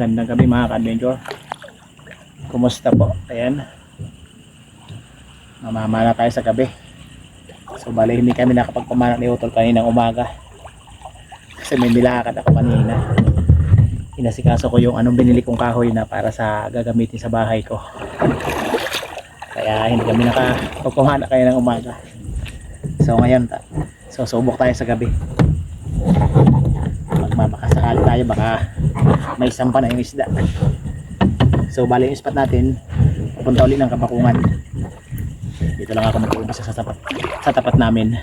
Magandang gabi mga ka-adventure. Kumusta po? Ayan. Mamamana tayo sa gabi. So bali hindi kami nakapagpamana ni Utol kaninang umaga. Kasi may nilakad ako kanina. Inasikaso ko yung anong binili kong kahoy na para sa gagamitin sa bahay ko. Kaya hindi kami nakapagpamana kayo ng umaga. So ngayon, so subok tayo sa gabi. Magmamakasakali tayo baka may sampa na yung isda. So bali yung spot natin, papunta ulit ng kapakungan. Dito lang ako mag-uumpisa sa tapat, sa tapat namin.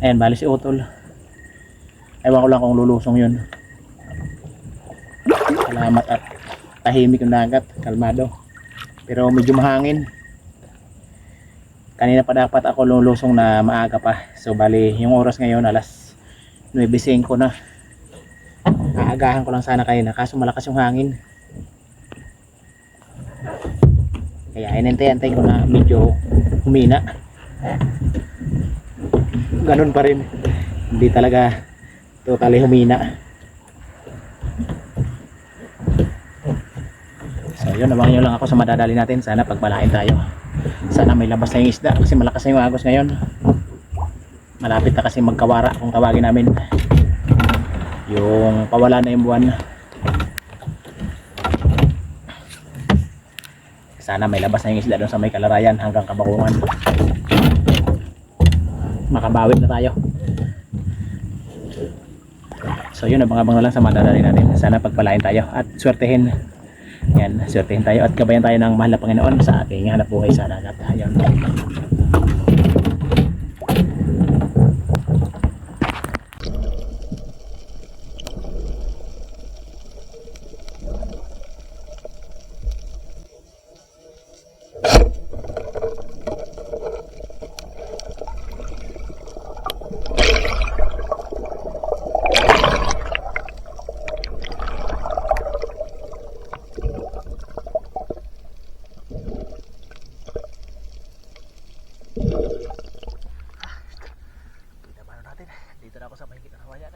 Ayan, bali si Utol. Ewan ko lang kung lulusong yun. Salamat at tahimik yung dagat, kalmado. Pero medyo mahangin. Kanina pa dapat ako lulusong na maaga pa. So bali, yung oras ngayon alas 9.05 na. Aagahan ko lang sana kanina kaso malakas yung hangin. Kaya inintay-antay ko na medyo humina. Ganun pa rin. Hindi talaga totally humina. So yun, nabangan nyo lang ako sa madadali natin. Sana pagmalain tayo. Sana may labas na yung isda kasi malakas na yung agos ngayon. Malapit na kasi magkawara kung tawagin namin. Yung pawala na yung buwan. Sana may labas na yung isda doon sa may kalarayan hanggang kabakungan. Makabawit na tayo. So yun, abang-abang na lang sa madadali natin. Sana pagpalain tayo at swertehin. Yan, swertehin tayo at gabayan tayo ng mahal na Panginoon sa ating hanap buhay sa dagat. Ayan. Dito na ako sa mahigit na kawayan.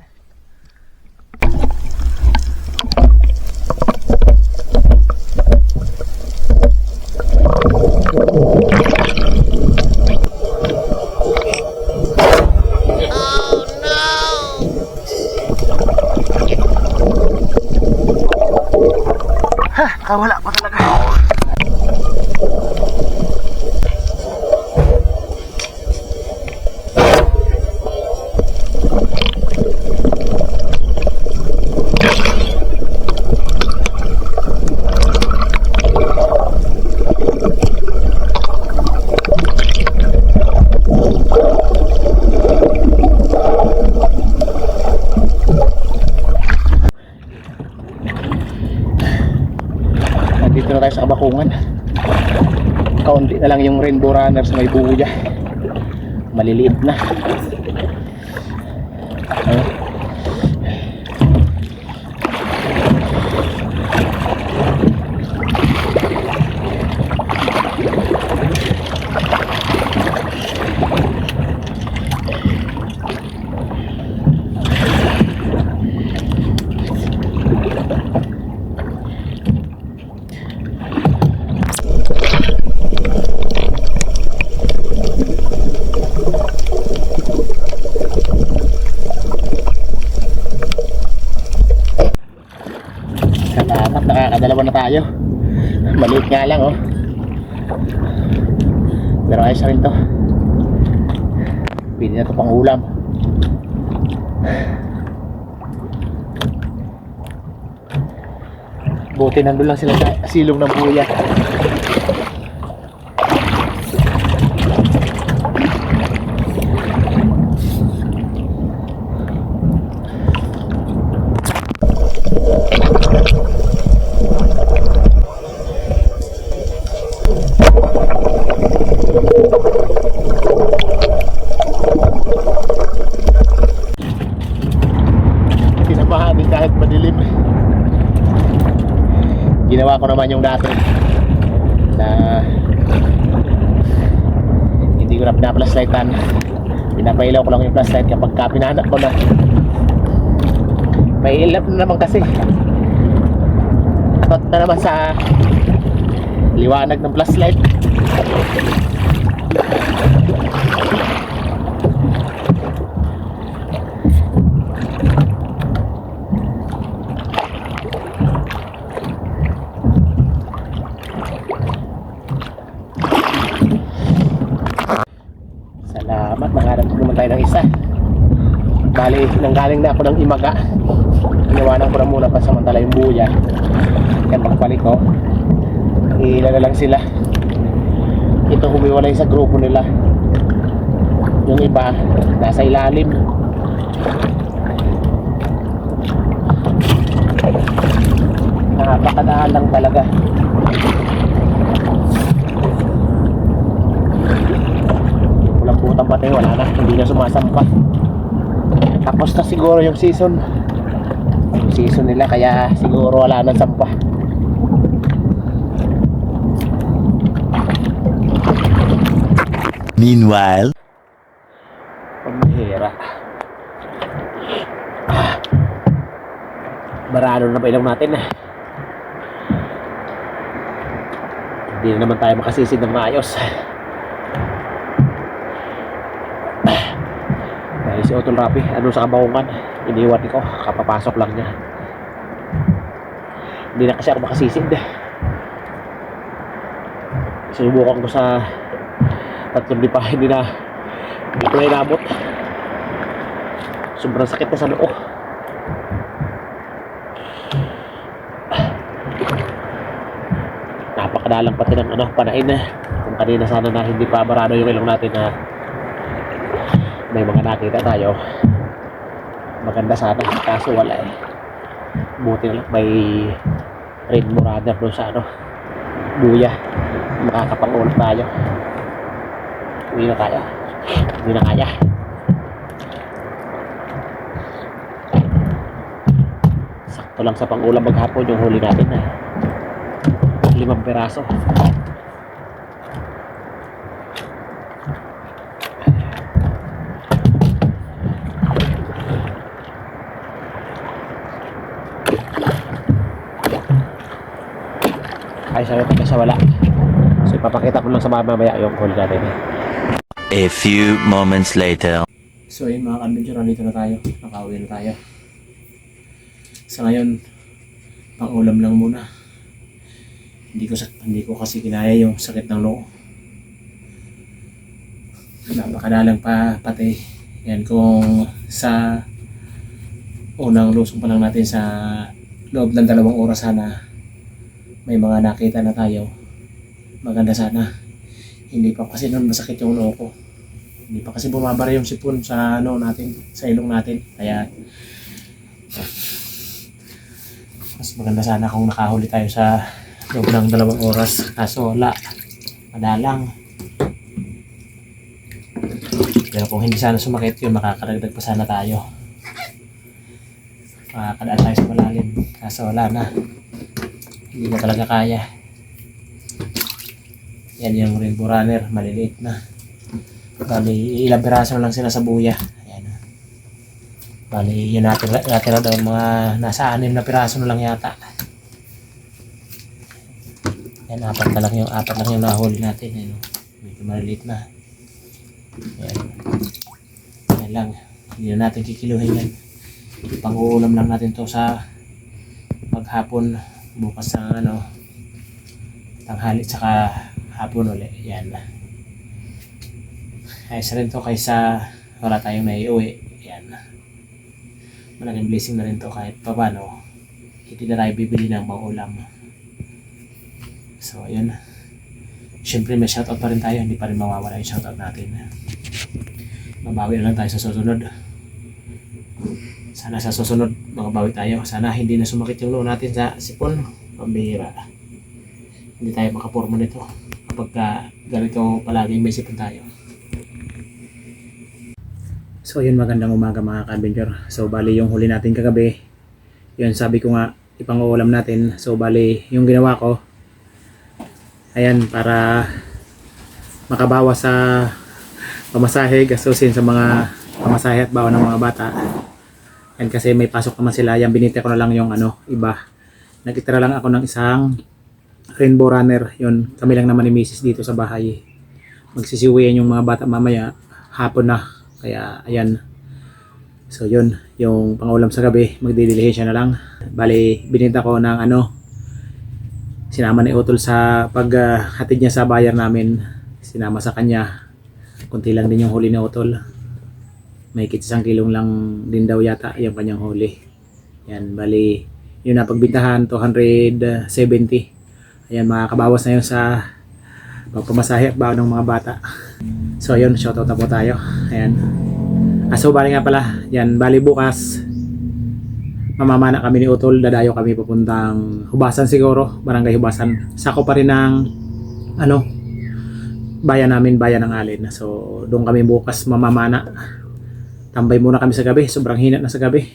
Ha, kawala pa talaga. Kabakungan. Kaunti na lang yung rainbow runner sa may buya. Maliliit na. Salamat, nakakadalawa na tayo. Maliit nga lang, oh. Pero ayos rin to. Pwede na to pang ulam. Buti nandun lang sila sa silong ng buya. Tinabahan din kahit madilim. Ginawa ko naman yung dati na hindi ko na pinaplaslightan. Pinapailaw ko lang yung flashlight kapag ka pinahanap ko na. May ilap na naman kasi. Shoutout na naman sa liwanag ng flashlight. Salamat, nakahanap naman tayo ng isa. Bali, nanggaling na ako ng imaga. Iniwanan ko na muna pa samantala yung buya. Yan pagbalik ko. Ilan na lang sila. Ito humiwalay sa grupo nila. Yung iba, nasa ilalim. Napakadaan lang talaga. Walang putang patay, wala na. Hindi na sumasampa. Tapos na siguro yung season. Yung season nila, kaya siguro wala nang sampa. Meanwhile, Pamihira. Ah. Barado na pa ilaw natin eh. Hindi na naman tayo makasisid ng maayos. Dahil si Otol Rapi, ano sa kabaungan, iniwan ko, kapapasok lang niya. Hindi na kasi ako makasisid. Sinubukan ko sa tatlong di pa, hindi na hindi ko na inabot. Sobrang sakit na sa noo. Napakadalang pati ng ano, panain na. Kung kanina sana na hindi pa barado yung ilong natin na may mga nakita tayo. Maganda sana. Kaso wala eh. Buti na lang may rainbow radar doon sa ano. Buya. Makakapag-ulat tayo. Uwi na tayo. Hindi na kaya. Sakto lang sa pangulam maghapon yung huli natin na limang peraso. Sabi pa sa wala. So, ipapakita ko lang sa mamaya yung huli natin. a few moments later. So yun mga ka-adventure, nandito na tayo. Nakauwi na tayo. Sa ngayon, pang ulam lang muna. Hindi ko, hindi ko kasi kinaya yung sakit ng noo. Napakadalang pa pati. Yan kung sa unang lusong pa lang natin sa loob ng dalawang oras sana may mga nakita na tayo. Maganda sana. Hindi pa kasi noon masakit yung noo ko. Hindi pa kasi bumabara yung sipon sa ano natin, sa ilong natin. Kaya mas maganda sana kung nakahuli tayo sa loob ng dalawang oras. Kaso wala. Madalang. Pero kung hindi sana sumakit yun, makakaragdag pa sana tayo. Makakadaan tayo sa malalim. Kaso wala na. Hindi na talaga kaya. Yan yung rainbow runner, maliliit na. Bali, ilang piraso lang sila sa buya. Ayan. Bali, yun natin, natira daw mga nasa anim na piraso na lang yata. Yan, apat na lang yung, apat lang yung nahuli natin. Yan, medyo maliliit na. Yan. Yan lang. Hindi na natin kikiluhin yan. Pang-uulam lang natin to sa maghapon bukas sa ano tanghali tsaka hapon ulit. Yan. Ayos rin to kaysa wala tayong naiuwi. Yan. Malaking blessing na rin to kahit pa paano. Hindi na tayo bibili ng pangulam. So, ayun. Siyempre may shoutout pa rin tayo. Hindi pa rin mawawala yung shoutout natin. Mabawi na lang tayo sa susunod. Sana sa susunod makabawi tayo. Sana hindi na sumakit yung loo natin sa sipon. Pambihira. Hindi tayo makaporma nito. Kapag ka ganito palaging may sipon tayo. So yun magandang umaga mga ka-adventure. So bali yung huli natin kagabi. Yun sabi ko nga ipang-uulam natin. So bali yung ginawa ko. Ayan para makabawas sa pamasahe, gastusin sa mga pamasahe at baon ng mga bata. Yan kasi may pasok naman sila. Yan binita ko na lang yung ano, iba. Nagitira lang ako ng isang rainbow runner. Yun, kami lang naman ni Mrs. dito sa bahay. Magsisiwian yung mga bata mamaya. Hapon na. Kaya, ayan. So, yun. Yung pangulam sa gabi, magdidilihin na lang. Bali, bininta ko ng ano, sinama ni Utol sa paghatid niya sa bayar namin. Sinama sa kanya. Kunti lang din yung huli ni Utol. May isang kilong lang din daw yata yung kanyang huli. Yan, bali, yun na pagbintahan, 270. Ayan, makakabawas na yun sa pagpamasahe at baon ng mga bata. So, yun, shoutout na po tayo. Ayan. Ah, so, bali nga pala, yan, bali bukas, mamamana kami ni Utol, dadayo kami papuntang Hubasan siguro, Barangay Hubasan. Sako pa rin ng, ano, bayan namin, bayan ng Alin. So, doon kami bukas mamamana. Tambay muna kami sa gabi, sobrang hina na sa gabi.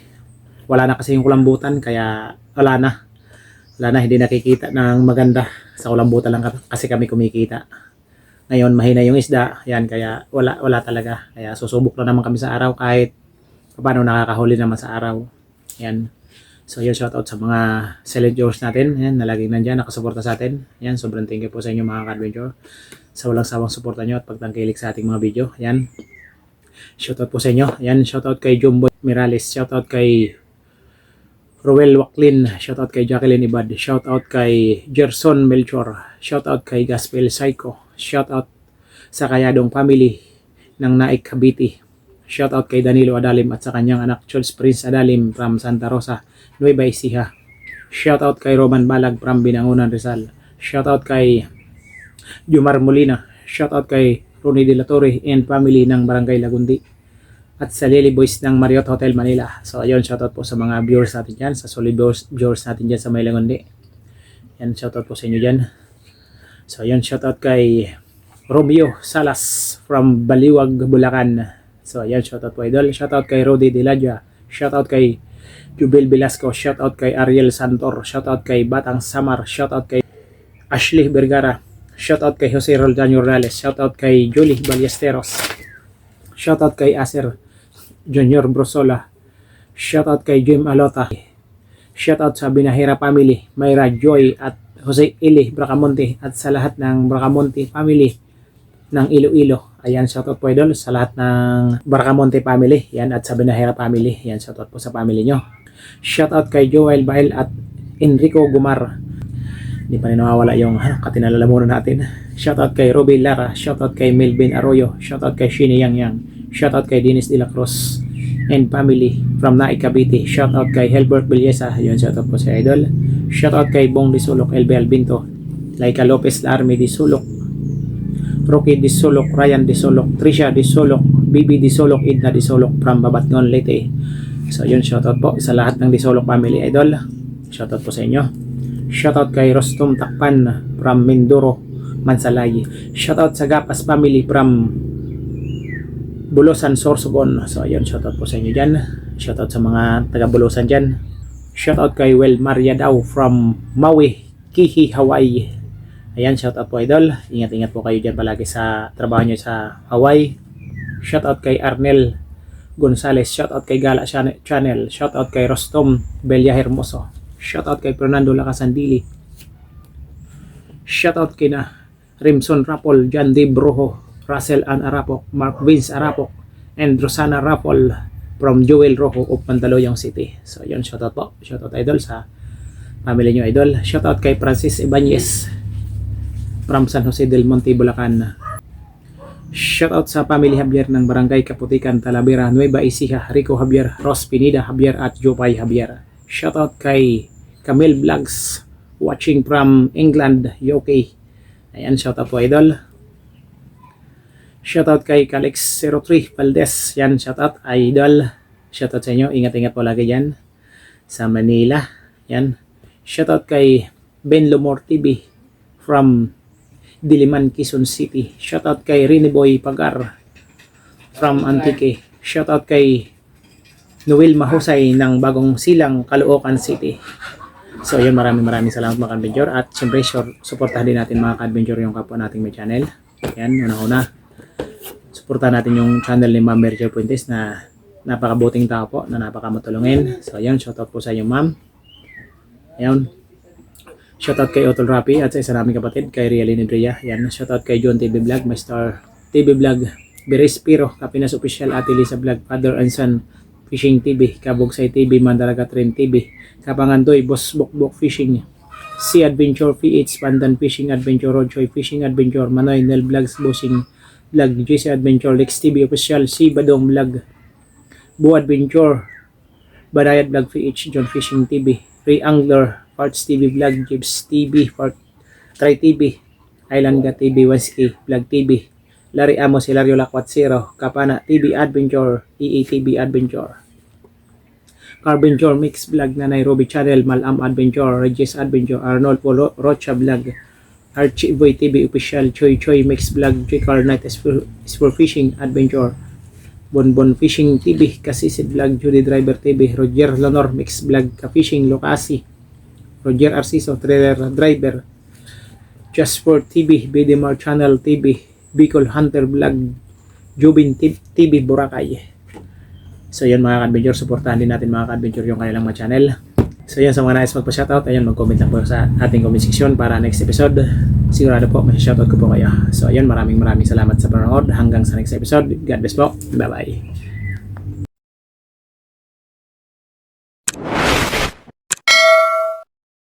Wala na kasi yung kulambutan kaya wala na. Wala na hindi nakikita ng maganda. Sa kulambutan lang ka- kasi kami kumikita. Ngayon mahina yung isda yan kaya wala wala talaga. Kaya susubok na naman kami sa araw kahit paano nakakahuli naman sa araw. Yan. So yun shout out sa mga silent viewers natin yan nalaging nandyan nakasuporta sa atin. Yan sobrang thank you po sa inyo mga ka-adventure. Sa walang sawang suporta nyo at pagtangkilik sa ating mga video yan Shoutout po sa inyo. Yan, shoutout kay Jumbo Mirales. Shoutout kay Roel Wacklin. Shoutout kay Jacqueline Ibad. Shoutout kay Gerson Melchor. Shoutout kay Gaspel Psycho. Shoutout sa Kayadong family ng Naik Cavite. Shoutout kay Danilo Adalim at sa kanyang anak Charles Prince Adalim from Santa Rosa, Nueva Ecija. Shoutout kay Roman Balag from Binangunan Rizal. Shoutout kay Jumar Molina. Shoutout kay Ronnie De La Torre and family ng Barangay Lagundi at sa Lily Boys ng Marriott Hotel Manila. So ayun, shoutout po sa mga viewers natin dyan, sa solid viewers, viewers natin dyan sa May Lagundi. Yan, shoutout po sa inyo dyan. So ayun, shoutout kay Romeo Salas from Baliwag, Bulacan. So ayun, shoutout po idol. Shoutout kay Rodi Diladja. Shoutout kay Jubil Velasco. Shoutout kay Ariel Santor. Shoutout kay Batang Samar. Shoutout kay Ashley Vergara. Shoutout kay Jose Roldan Morales. Shoutout kay Julie Ballesteros. Shoutout kay Aser Junior Brosola. Shoutout kay Jim Alota. Shoutout sa Binahira family, Mayra Joy at Jose Ili Bracamonte at sa lahat ng Bracamonte family ng Iloilo. Ayan, shoutout po idol sa lahat ng Bracamonte family. Yan at sa Binahira family. Yan, shoutout po sa family nyo. Shoutout kay Joel Bael at Enrico Gumar. Hindi pa rin nawawala yung ano, katinalalamunan natin. Shoutout kay Ruby Lara. Shoutout kay Melvin Arroyo. Shoutout kay Shini Yang Yang. Shoutout kay Dennis De La Cruz and family from Naik Cavite. Shoutout kay Helbert Bilyesa. Yun, shoutout po sa idol. Shoutout kay Bong Disulok, LB Albinto. Laika Lopez Army Disulok. Rocky Disulok, Ryan Disulok, Trisha Disulok, Bibi Disulok, Idna Disulok from Babatngon, Leyte. So yun, shoutout po sa lahat ng Disulok family idol. Shoutout po sa inyo. Shoutout kay Rostom Takpan from Mindoro, Mansalay. Shoutout sa Gapas family from Bulusan, Sorsogon. So, ayun, shoutout po sa inyo dyan. Shoutout sa mga taga Bulusan dyan. Shoutout kay Well Maria Daw from Maui, Kihi, Hawaii. Ayan, shoutout po idol. Ingat-ingat po kayo dyan palagi sa trabaho nyo sa Hawaii. Shoutout kay Arnel Gonzales. Shoutout kay Gala Channel. Shoutout kay Rostom Belia Hermoso. Shoutout kay Fernando Lacasandili. Shoutout kay na Rimson Rapol, John D. Broho, Russell Ann Arapok, Mark Vince Arapok, and Rosana Rapol from Joel Rojo of Mandaluyong City. So, yun, shoutout po. Shoutout idol sa family nyo idol. Shoutout kay Francis Ibanez from San Jose del Monte, Bulacan. Shoutout sa family Javier ng Barangay Kaputikan, Talavera, Nueva Ecija, Rico Javier, Ros Pinida Javier at Jopay Javier. Shoutout kay Camille Vlogs watching from England, UK. Ayan, shoutout po idol. Shoutout kay Calix03 Valdez. Yan, shoutout idol. Shoutout sa inyo. Ingat-ingat po lagi dyan sa Manila. Yan. Shoutout kay Ben Lumor TV from Diliman, Quezon City. Shoutout kay Riniboy Pagar from Antique. Shoutout kay Noel Mahusay ng Bagong Silang, Caloocan City. So yun, maraming maraming salamat mga ka-adventure at syempre sure, supportahan din natin mga ka-adventure yung kapwa nating may channel. Yan, una-una. Supportahan natin yung channel ni Ma'am Mergel Puentes na napakabuting tao po, na napakamatulungin. So yun, shoutout po sa inyo ma'am. Yan. Shoutout kay Otol Rapi at sa isa naming kapatid, kay Rialyn Andrea. Yan, shoutout kay John TV Vlog, my star TV Vlog. Berespiro, Kapinas Official, Ate Lisa Vlog, Father and Son, Fishing TV, Kabugsay TV, Mandalaga Train TV, Kapangandoy, Boss Bokbok Fishing, Sea Adventure PH, Pandan Fishing Adventure, Rodchoy Fishing Adventure, Manoy Nel Vlogs, Bossing Vlog, JC Adventure, Lex TV Official, Si Badong Vlog, Bu Adventure, Barayad Vlog PH, John Fishing TV, Ray Angler, Parts TV Vlog, Jibs TV, Part Try TV, Island Ga TV, Weski, Vlog TV, Larry Amos, Hilario Lakwat Zero, Kapana TV Adventure, EA TV Adventure, Carventure Mix Vlog na Nairobi Channel, Malam Adventure, Regis Adventure, Arnold Polo, Rocha Vlog, Archie Boy TV Official, Choi Choi Mix Vlog, Car Night is for, is for Fishing Adventure, Bonbon Fishing TV, Kasisid Vlog, Judy Driver TV, Roger Lonor Mix Vlog, Ka-Fishing Lokasi, Roger Arciso, Trailer Driver, Just for TV, BDMR Channel TV, Bicol Hunter Vlog, Jubin TV Boracay. So yun mga ka-adventure, supportahan din natin mga ka-adventure yung kanilang mga channel. So yun, sa mga nais magpa-shoutout, ayun, mag-comment lang po sa ating comment section para next episode. Sigurado po, may shoutout ko po kayo. So ayun, maraming maraming salamat sa panonood. Hanggang sa next episode. God bless po. Bye-bye.